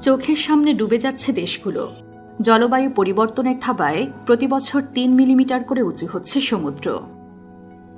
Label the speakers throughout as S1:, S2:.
S1: চোখের সামনে ডুবে যাচ্ছে দেশগুলো। জলবায়ু পরিবর্তনের থাবায় প্রতি বছর তিন মিলিমিটার করে উঁচু হচ্ছে সমুদ্র।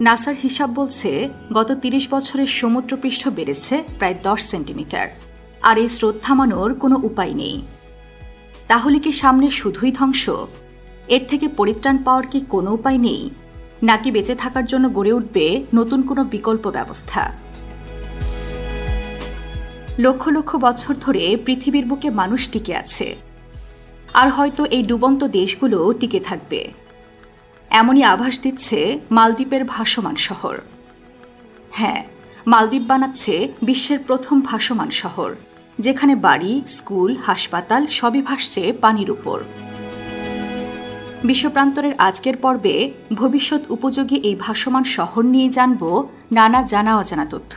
S1: নাসার হিসাব বলছে, গত তিরিশ বছরের সমুদ্রপৃষ্ঠ বেড়েছে প্রায় দশ সেন্টিমিটার। আর এই স্রোত থামানোর কোনো উপায় নেই। তাহলে কি সামনে শুধুই ধ্বংস? এর থেকে পরিত্রাণ পাওয়ার কি কোনো উপায় নেই? নাকি বেঁচে থাকার জন্য গড়ে উঠবে নতুন কোনো বিকল্প ব্যবস্থা? লক্ষ লক্ষ বছর ধরে পৃথিবীর বুকে মানুষ টিকে আছে। আর হয়তো এই ডুবন্ত দেশগুলো টিকে থাকবে। এমনই আভাস দিচ্ছে মালদ্বীপের ভাসমান শহর। হ্যাঁ মালদ্বীপ বানাচ্ছে বিশ্বের প্রথম ভাসমান শহর, যেখানে বাড়ি, স্কুল, হাসপাতাল সবই ভাসছে পানির উপর। বিশ্বপ্রান্তরের আজকের পর্বে ভবিষ্যৎ উপযোগী এই ভাসমান শহর নিয়ে জানব নানা জানা অজানা তথ্য।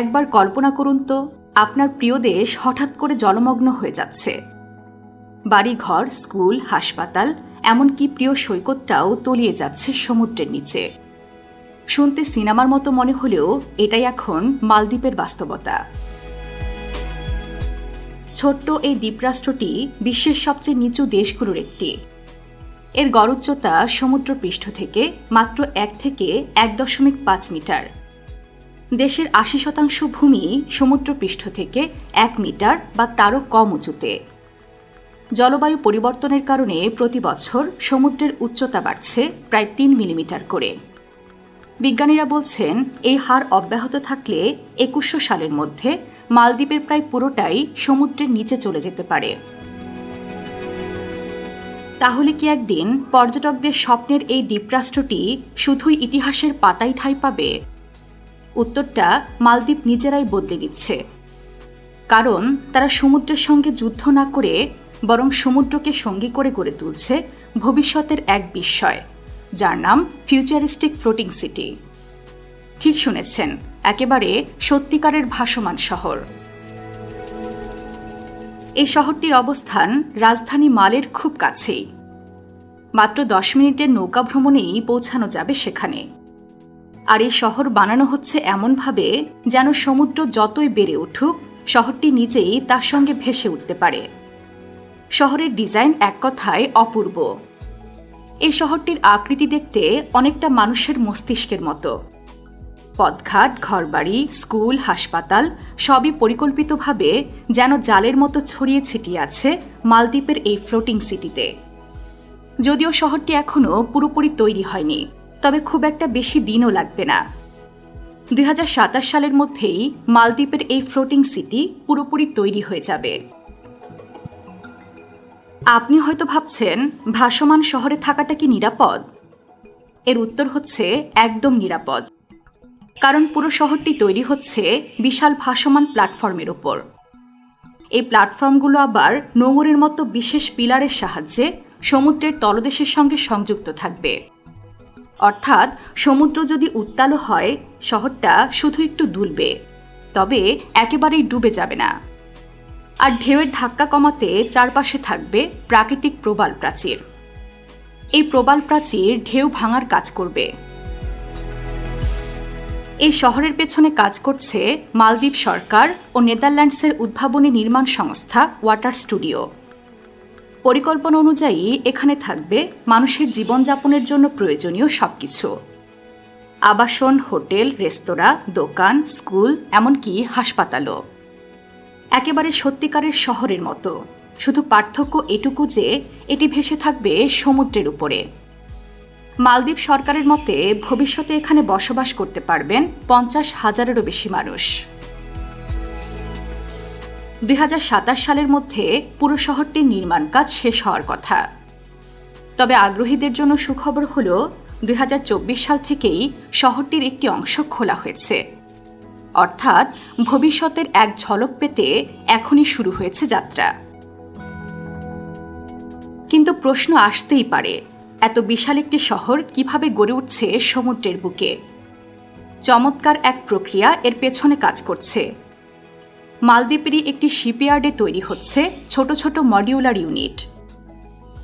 S1: একবার কল্পনা করুন তো, আপনার প্রিয় দেশ হঠাৎ করে জলমগ্ন হয়ে যাচ্ছে। বাড়িঘর, স্কুল, হাসপাতাল, এমনকি প্রিয় সৈকতটাও তলিয়ে যাচ্ছে সমুদ্রের নিচে। শুনতে সিনেমার মতো মনে হলেও এটাই এখন মালদ্বীপের বাস্তবতা। ছোট্ট এই দ্বীপরাষ্ট্রটি বিশ্বের সবচেয়ে নিচু দেশগুলোর একটি। এর গড় উচ্চতা সমুদ্র পৃষ্ঠ থেকে মাত্র এক থেকে এক দশমিক পাঁচ মিটার। দেশের আশি শতাংশ ভূমি সমুদ্রপৃষ্ঠ থেকে এক মিটার বা তারও কম উঁচুতে। জলবায়ু পরিবর্তনের কারণে প্রতি বছর সমুদ্রের উচ্চতা বাড়ছে প্রায় তিন মিলিমিটার করে। বিজ্ঞানীরা বলছেন, এই হার অব্যাহত থাকলে একুশশো সালের মধ্যে মালদ্বীপের প্রায় পুরোটাই সমুদ্রের নিচে চলে যেতে পারে। তাহলে কি একদিন পর্যটকদের স্বপ্নের এই দ্বীপরাষ্ট্রটি শুধুই ইতিহাসের পাতাই ঠাঁই পাবে? উত্তরটা মালদ্বীপ নিজেরাই বদলে দিচ্ছে। কারণ তারা সমুদ্রের সঙ্গে যুদ্ধ না করে বরং সমুদ্রকে সঙ্গী করে গড়ে তুলছে ভবিষ্যতের এক বিস্ময়, যার নাম ফিউচারিস্টিক ফ্লোটিং সিটি। ঠিক শুনেছেন, একেবারে সত্যিকারের ভাসমান শহর। এই শহরটির অবস্থান রাজধানী মালের খুব কাছেই। মাত্র দশ মিনিটের নৌকা ভ্রমণেই পৌঁছানো যাবে সেখানে। আর এই শহর বানানো হচ্ছে এমনভাবে যেন সমুদ্র যতই বেড়ে উঠুক, শহরটি নিজেই তার সঙ্গে ভেসে উঠতে পারে। শহরের ডিজাইন এক কথায় অপূর্ব। এই শহরটির আকৃতি দেখতে অনেকটা মানুষের মস্তিষ্কের মতো। পদঘাট ঘরবাড়ি, স্কুল, হাসপাতাল সবই পরিকল্পিতভাবে যেন জালের মতো ছড়িয়ে ছিটিয়ে আছে মালদ্বীপের এই ফ্লোটিং সিটিতে। যদিও শহরটি এখনও পুরোপুরি তৈরি হয়নি। তবে খুব একটা বেশি দিনও লাগবে না। দুই হাজার সাতাশ সালের মধ্যেই মালদ্বীপের এই ফ্লোটিং সিটি পুরোপুরি তৈরি হয়ে যাবে। আপনি হয়তো ভাবছেন, ভাসমান শহরে থাকাটা কি নিরাপদ? এর উত্তর হচ্ছে, একদম নিরাপদ। কারণ পুরো শহরটি তৈরি হচ্ছে বিশাল ভাসমান প্ল্যাটফর্মের ওপর। এই প্ল্যাটফর্মগুলো আবার নোঙরের মতো বিশেষ পিলারের সাহায্যে সমুদ্রের তলদেশের সঙ্গে সংযুক্ত থাকবে। অর্থাৎ সমুদ্র যদি উত্তালো হয়, শহরটা শুধু একটু দুলবে। তবে একেবারেই ডুবে যাবে না। আর ঢেউয়ের ধাক্কা কমাতে চারপাশে থাকবে প্রাকৃতিক প্রবাল প্রাচীর। এই প্রবাল প্রাচীর ঢেউ ভাঙার কাজ করবে। এই শহরের পেছনে কাজ করছে মালদ্বীপ সরকার ও নেদারল্যান্ডসের উদ্ভাবনী নির্মাণ সংস্থা ওয়াটার স্টুডিও। পরিকল্পনা অনুযায়ী এখানে থাকবে মানুষের জীবনযাপনের জন্য প্রয়োজনীয় সবকিছু। আবাসন, হোটেল, রেস্তোরাঁ, দোকান, স্কুল, এমনকি হাসপাতালও। একেবারে সত্যিকারের শহরের মতো। শুধু পার্থক্য এটুকু যে, এটি ভেসে থাকবে সমুদ্রের উপরে। মালদ্বীপ সরকারের মতে ভবিষ্যতে এখানে বসবাস করতে পারবেন পঞ্চাশ হাজারেরও বেশি মানুষ। দুই হাজার সাতাশ সালের মধ্যে পুরো শহরটির নির্মাণ কাজ শেষ হওয়ার কথা। তবে আগ্রহীদের জন্য সুখবর হল, দুই হাজার চব্বিশ সাল থেকেই শহরটির একটি অংশ খোলা হয়েছে। অর্থাৎ ভবিষ্যতের এক ঝলক পেতে এখনই শুরু হয়েছে যাত্রা। কিন্তু প্রশ্ন আসতেই পারে, এত বিশাল একটি শহর কীভাবে গড়ে উঠছে সমুদ্রের বুকে? চমৎকার এক প্রক্রিয়া এর পেছনে কাজ করছে। মালদ্বীপেরই একটি শিপইয়ার্ডে তৈরি হচ্ছে ছোট ছোট মডিউলার ইউনিট।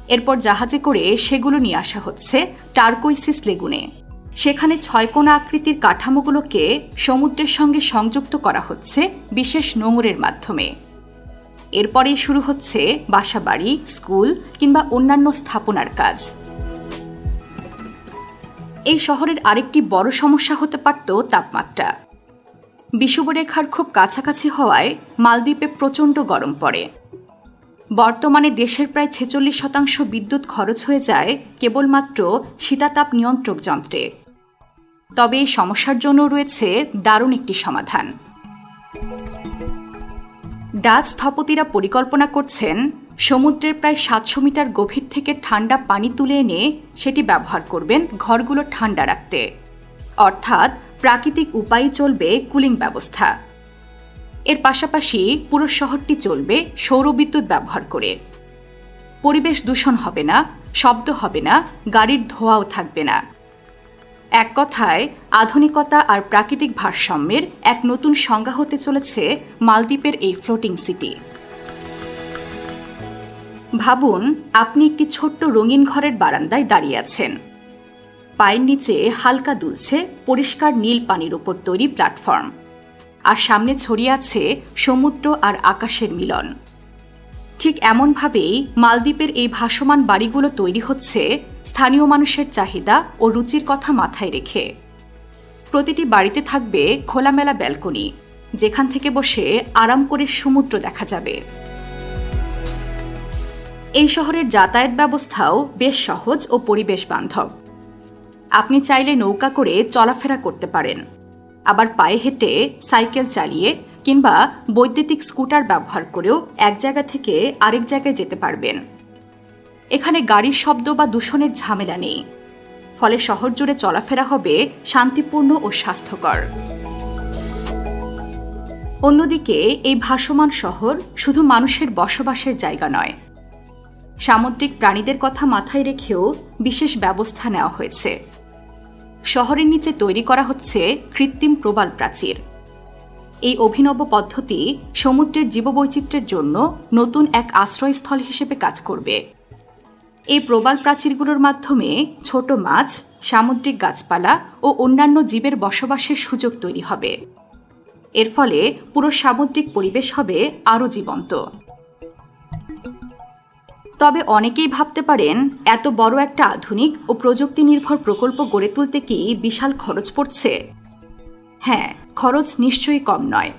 S1: এরপর জাহাজে করে সেগুলো নিয়ে আসা হচ্ছে টার্কোইসিস লেগুনে। সেখানে ছয়কোনা আকৃতির কাঠামোগুলোকে সমুদ্রের সঙ্গে সংযুক্ত করা হচ্ছে বিশেষ নোঙরের মাধ্যমে। এরপরেই শুরু হচ্ছে বাসাবাড়ি, স্কুল কিংবা অন্যান্য স্থাপনার কাজ। এই শহরের আরেকটি বড় সমস্যা হতে পারত তাপমাত্রা। বিষুবরেখার খুব কাছাকাছি হওয়ায় মালদ্বীপে প্রচণ্ড গরম পড়ে। বর্তমানে দেশের প্রায় ছেচল্লিশ শতাংশ বিদ্যুৎ খরচ হয়ে যায় কেবলমাত্র শীতাতাপ নিয়ন্ত্রক যন্ত্রে। তবে এই সমস্যার জন্য রয়েছে দারুণ একটি সমাধান। ডাচ স্থপতিরা পরিকল্পনা করছেন সমুদ্রের প্রায় সাতশো মিটার গভীর থেকে ঠান্ডা পানি তুলে এনে সেটি ব্যবহার করবেন ঘরগুলো ঠান্ডা রাখতে। অর্থাৎ প্রাকৃতিক উপায়ে চলবে কুলিং ব্যবস্থা। এর পাশাপাশি পুরো শহরটি চলবে সৌরবিদ্যুৎ ব্যবহার করে। পরিবেশ দূষণ হবে না, শব্দ হবে না, গাড়ির ধোঁয়াও থাকবে না। এক কথায়, আধুনিকতা আর প্রাকৃতিক ভারসাম্যের এক নতুন সংজ্ঞা হতে চলেছে মালদ্বীপের এই ফ্লোটিং সিটি ভাবুন, আপনি একটি ছোট্ট রঙিন ঘরের বারান্দায় দাঁড়িয়ে আছেন। পায়ের নিচে হালকা দুলছে পরিষ্কার নীল পানির উপর তৈরি প্ল্যাটফর্ম। আর সামনে ছড়িয়ে আছে সমুদ্র আর আকাশের মিলন। ঠিক এমনভাবেই মালদ্বীপের এই ভাসমান বাড়িগুলো তৈরি হচ্ছে স্থানীয় মানুষের চাহিদা ও রুচির কথা মাথায় রেখে। প্রতিটি বাড়িতে থাকবে খোলামেলা ব্যালকনি, যেখান থেকে বসে আরাম করে সমুদ্র দেখা যাবে। এই শহরের যাতায়াত ব্যবস্থাও বেশ সহজ ও পরিবেশ বান্ধব। আপনি চাইলে নৌকা করে চলাফেরা করতে পারেন। আবার পায়ে হেঁটে সাইকেল চালিয়ে কিংবা বৈদ্যুতিক স্কুটার ব্যবহার করেও এক জায়গা থেকে আরেক জায়গায় যেতে পারবেন। এখানে গাড়ির শব্দ বা দূষণের ঝামেলা নেই। ফলে শহর জুড়ে চলাফেরা হবে শান্তিপূর্ণ ও স্বাস্থ্যকর। অন্যদিকে, এই ভাসমান শহর শুধু মানুষের বসবাসের জায়গা নয়। সামুদ্রিক প্রাণীদের কথা মাথায় রেখেও বিশেষ ব্যবস্থা নেওয়া হয়েছে। শহরের নিচে তৈরি করা হচ্ছে কৃত্রিম প্রবাল প্রাচীর। এই অভিনব পদ্ধতি সমুদ্রের জীববৈচিত্র্যের জন্য নতুন এক আশ্রয়স্থল হিসেবে কাজ করবে। এই প্রবাল প্রাচীরগুলোর মাধ্যমে ছোট মাছ, সামুদ্রিক গাছপালা ও অন্যান্য জীবের বসবাসের সুযোগ তৈরি হবে। এর ফলে পুরো সামুদ্রিক পরিবেশ হবে আরও জীবন্ত। তবে অনেকেই ভাবতে পারেন, এত বড় একটা আধুনিক ও প্রযুক্তি নির্ভর প্রকল্প গড়ে তুলতে কি বিশাল খরচ পড়ছে? হ্যাঁ খরচ নিশ্চয়ই কম নয়।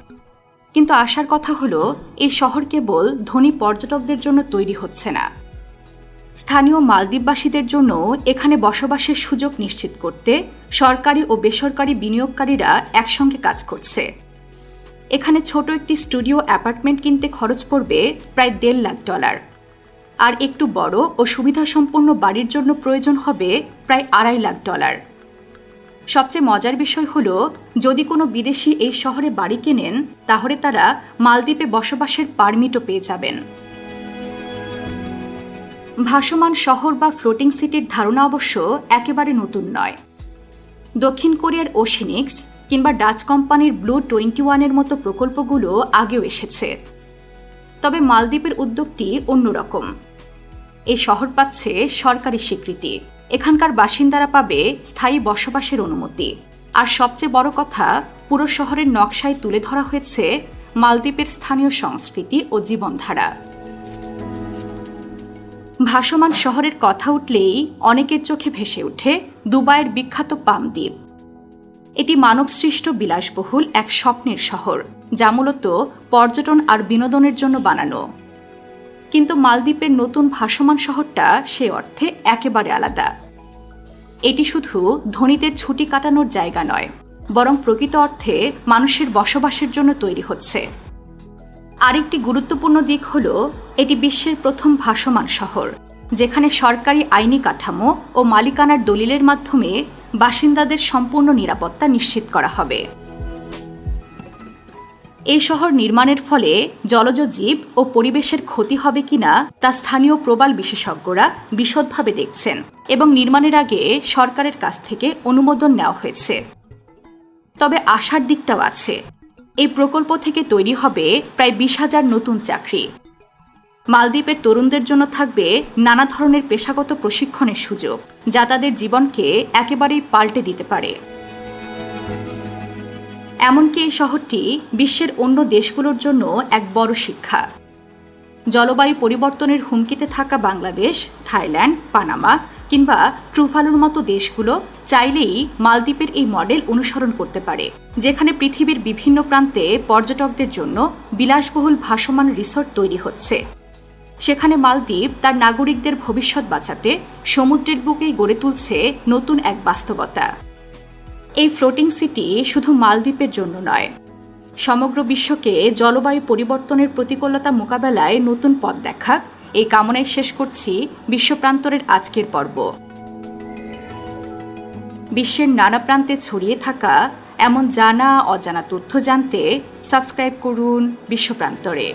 S1: কিন্তু আসার কথা হলো, এই শহর কেবল ধনী পর্যটকদের জন্য তৈরি হচ্ছে না। স্থানীয় মালদ্বীপবাসীদের জন্য এখানে বসবাসের সুযোগ নিশ্চিত করতে সরকারি ও বেসরকারি বিনিয়োগকারীরা একসঙ্গে কাজ করছে। এখানে ছোট একটি স্টুডিও অ্যাপার্টমেন্ট কিনতে খরচ পড়বে প্রায় দেড় লাখ ডলার। আর একটু বড় ও সুবিধাসম্পন্ন বাড়ির জন্য প্রয়োজন হবে প্রায় আড়াই লাখ ডলার। সবচেয়ে মজার বিষয় হল, যদি কোনো বিদেশি এই শহরে বাড়ি কেনেন, তাহলে তারা মালদ্বীপে বসবাসের পারমিটও পেয়ে যাবেন। ভাসমান শহর বা ফ্লোটিং সিটির ধারণা অবশ্য একেবারে নতুন নয়। দক্ষিণ কোরিয়ার ওশিনিক্স কিংবা ডাচ কোম্পানির ব্লু টোয়েন্টি ওয়ানের মতো প্রকল্পগুলো আগেও এসেছে। তবে মালদ্বীপের উদ্যোগটি অন্যরকম। এই শহর পাচ্ছে সরকারি স্বীকৃতি। এখানকার বাসিন্দারা পাবে স্থায়ী বসবাসের অনুমতি। আর সবচেয়ে বড় কথা, পুরো শহরের নকশায় তুলে ধরা হয়েছে মালদ্বীপের স্থানীয় সংস্কৃতি ও জীবনধারা। ভাসমান শহরের কথা উঠলেই অনেকের চোখে ভেসে ওঠে দুবাইয়ের বিখ্যাত পাম দ্বীপ এটি মানবসৃষ্ট বিলাসবহুল এক স্বপ্নের শহর, যা মূলত পর্যটন আর বিনোদনের জন্য বানানো। কিন্তু মালদ্বীপের নতুন ভাসমান শহরটা সে অর্থে একেবারে আলাদা। এটি শুধু ধনীদের ছুটি কাটানোর জায়গা নয়, বরং প্রকৃত অর্থে মানুষের বসবাসের জন্য তৈরি হচ্ছে। আরেকটি গুরুত্বপূর্ণ দিক হল, এটি বিশ্বের প্রথম ভাসমান শহর, যেখানে সরকারি আইনি কাঠামো ও মালিকানার দলিলের মাধ্যমে বাসিন্দাদের সম্পূর্ণ নিরাপত্তা নিশ্চিত করা হবে। এই শহর নির্মাণের ফলে জলজ জীব ও পরিবেশের ক্ষতি হবে কিনা তা স্থানীয় প্রবাল বিশেষজ্ঞরা বিশদভাবে দেখছেন এবং নির্মাণের আগে সরকারের কাছ থেকে অনুমোদন নেওয়া হয়েছে। তবে আশার দিকটাও আছে। এই প্রকল্প থেকে তৈরি হবে প্রায় বিশ হাজার নতুন চাকরি। মালদ্বীপের তরুণদের জন্য থাকবে নানা ধরনের পেশাগত প্রশিক্ষণের সুযোগ, যা তাদের জীবনকে একেবারেই পাল্টে দিতে পারে। এমনকি এই শহরটি বিশ্বের অন্য দেশগুলোর জন্য এক বড় শিক্ষা। জলবায়ু পরিবর্তনের হুমকিতে থাকা বাংলাদেশ, থাইল্যান্ড, পানামা কিংবা ট্রুফালুর মতো দেশগুলো চাইলেই মালদ্বীপের এই মডেল অনুসরণ করতে পারে, যেখানে পৃথিবীর বিভিন্ন প্রান্তে পর্যটকদের জন্য বিলাসবহুল ভাসমান রিসোর্ট তৈরি হচ্ছে। সেখানে মালদ্বীপ তার নাগরিকদের ভবিষ্যৎ বাঁচাতে সমুদ্রের বুকেই গড়ে তুলছে নতুন এক বাস্তবতা। এই ফ্লোটিং সিটি শুধু মালদ্বীপের জন্য নয়। সমগ্র বিশ্বকে জলবায়ু পরিবর্তনের প্রতিকূলতা মোকাবেলায় নতুন পথ দেখাক এই কামনায় শেষ করছি বিশ্বপ্রান্তরের আজকের পর্ব। বিশ্বের নানা প্রান্তে ছড়িয়ে থাকা এমন জানা অজানা তথ্য জানতে সাবস্ক্রাইব করুন বিশ্বপ্রান্তরে